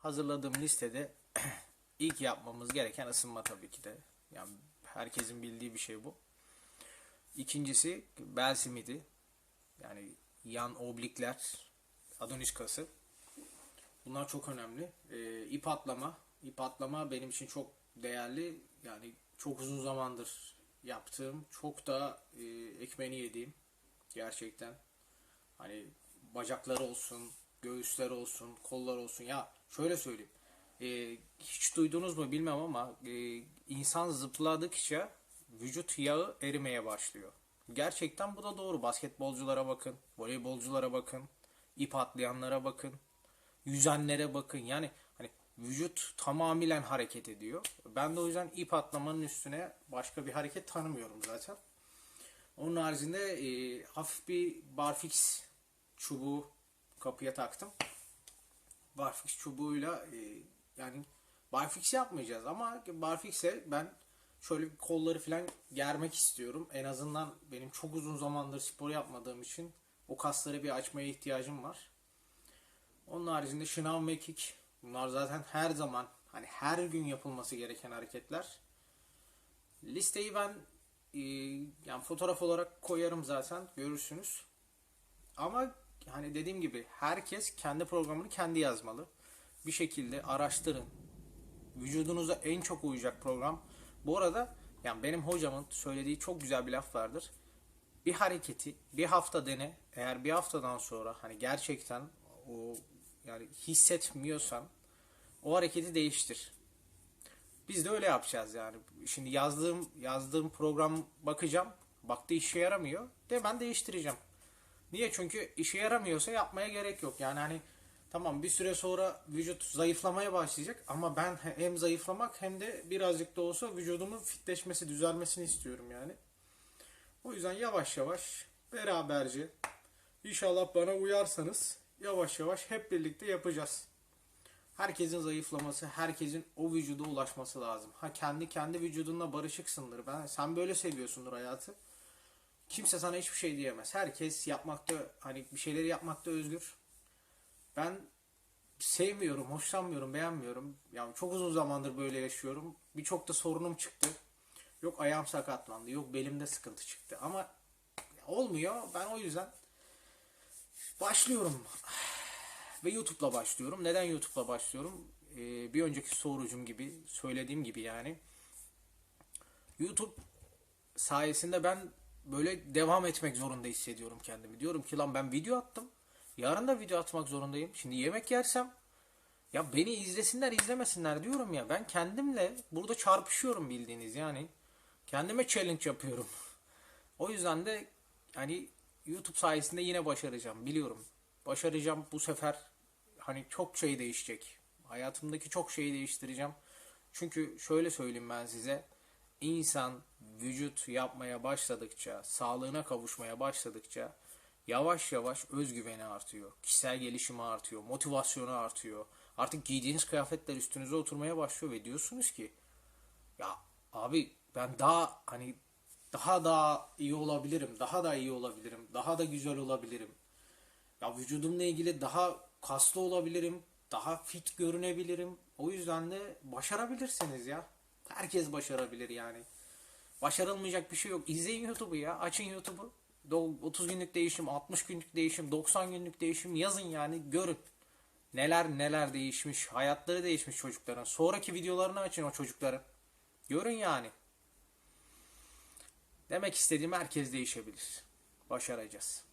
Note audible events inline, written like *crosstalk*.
hazırladığım listede *clears throat* ilk yapmamız gereken ısınma tabii ki de. Yani herkesin bildiği bir şey bu. İkincisi bel simidi. Yani yan oblikler, adonis kası. Bunlar çok önemli. Ee, ip atlama. İp atlama benim için çok değerli. Yani çok uzun zamandır yaptığım, çok da e, ekmeğini yediğim gerçekten. Hani bacakları olsun, göğüsler olsun, kollar olsun. Ya şöyle söyleyeyim. Ee, hiç duydunuz mu bilmem ama e, insan zıpladıkça vücut yağı erimeye başlıyor. Gerçekten bu da doğru. Basketbolculara bakın, voleybolculara bakın, ip atlayanlara bakın, yüzenlere bakın. Yani hani vücut tamamen hareket ediyor. Ben de o yüzden ip atlamanın üstüne başka bir hareket tanımıyorum zaten. Onun haricinde e, hafif bir barfix çubuğu kapıya taktım. Barfix çubuğuyla e, yani barfix yapmayacağız ama barfix'e ben şöyle kolları falan germek istiyorum. En azından benim çok uzun zamandır spor yapmadığım için o kasları bir açmaya ihtiyacım var. Onun haricinde şınav mekik bunlar zaten her zaman hani her gün yapılması gereken hareketler. Listeyi ben e, yani fotoğraf olarak koyarım zaten görürsünüz. Ama hani dediğim gibi herkes kendi programını kendi yazmalı. Bir şekilde araştırın. Vücudunuza en çok uyacak program. Bu arada yani benim hocamın söylediği çok güzel bir laf vardır. Bir hareketi bir hafta dene. Eğer bir haftadan sonra hani gerçekten o yani hissetmiyorsan o hareketi değiştir. Biz de öyle yapacağız yani. Şimdi yazdığım yazdığım program bakacağım. Baktı işe yaramıyor. De ben değiştireceğim. Niye? Çünkü işe yaramıyorsa yapmaya gerek yok. Yani hani tamam bir süre sonra vücut zayıflamaya başlayacak ama ben hem zayıflamak hem de birazcık da olsa vücudumun fitleşmesi, düzelmesini istiyorum yani. O yüzden yavaş yavaş beraberce inşallah bana uyarsanız yavaş yavaş hep birlikte yapacağız. Herkesin zayıflaması, herkesin o vücuda ulaşması lazım. Ha kendi kendi vücudunla barışıksındır. Ben sen böyle seviyorsundur hayatı. Kimse sana hiçbir şey diyemez. Herkes yapmakta hani bir şeyleri yapmakta özgür. Ben sevmiyorum, hoşlanmıyorum, beğenmiyorum. Yani çok uzun zamandır böyle yaşıyorum. Birçok da sorunum çıktı. Yok ayağım sakatlandı, yok belimde sıkıntı çıktı. Ama olmuyor. Ben o yüzden başlıyorum. *sighs* Ve YouTube'la başlıyorum. Neden YouTube'la başlıyorum? Ee, bir önceki sorucum gibi, söylediğim gibi yani. YouTube sayesinde ben böyle devam etmek zorunda hissediyorum kendimi. Diyorum ki lan ben video attım. Yarın da video atmak zorundayım. Şimdi yemek yersem ya beni izlesinler izlemesinler diyorum ya. Ben kendimle burada çarpışıyorum bildiğiniz yani. Kendime challenge yapıyorum. *laughs* O yüzden de hani YouTube sayesinde yine başaracağım biliyorum. Başaracağım bu sefer hani çok şey değişecek. Hayatımdaki çok şeyi değiştireceğim. Çünkü şöyle söyleyeyim ben size. İnsan vücut yapmaya başladıkça, sağlığına kavuşmaya başladıkça yavaş yavaş özgüveni artıyor. Kişisel gelişimi artıyor, motivasyonu artıyor. Artık giydiğiniz kıyafetler üstünüze oturmaya başlıyor ve diyorsunuz ki ya abi ben daha hani daha daha iyi olabilirim, daha da iyi olabilirim, daha da güzel olabilirim. Ya vücudumla ilgili daha kaslı olabilirim, daha fit görünebilirim. O yüzden de başarabilirsiniz ya. Herkes başarabilir yani. Başarılmayacak bir şey yok. İzleyin YouTube'u ya. Açın YouTube'u. 30 günlük değişim, 60 günlük değişim, 90 günlük değişim yazın yani görün. Neler neler değişmiş, hayatları değişmiş çocukların. Sonraki videolarını açın o çocukların. Görün yani. Demek istediğim herkes değişebilir. Başaracağız.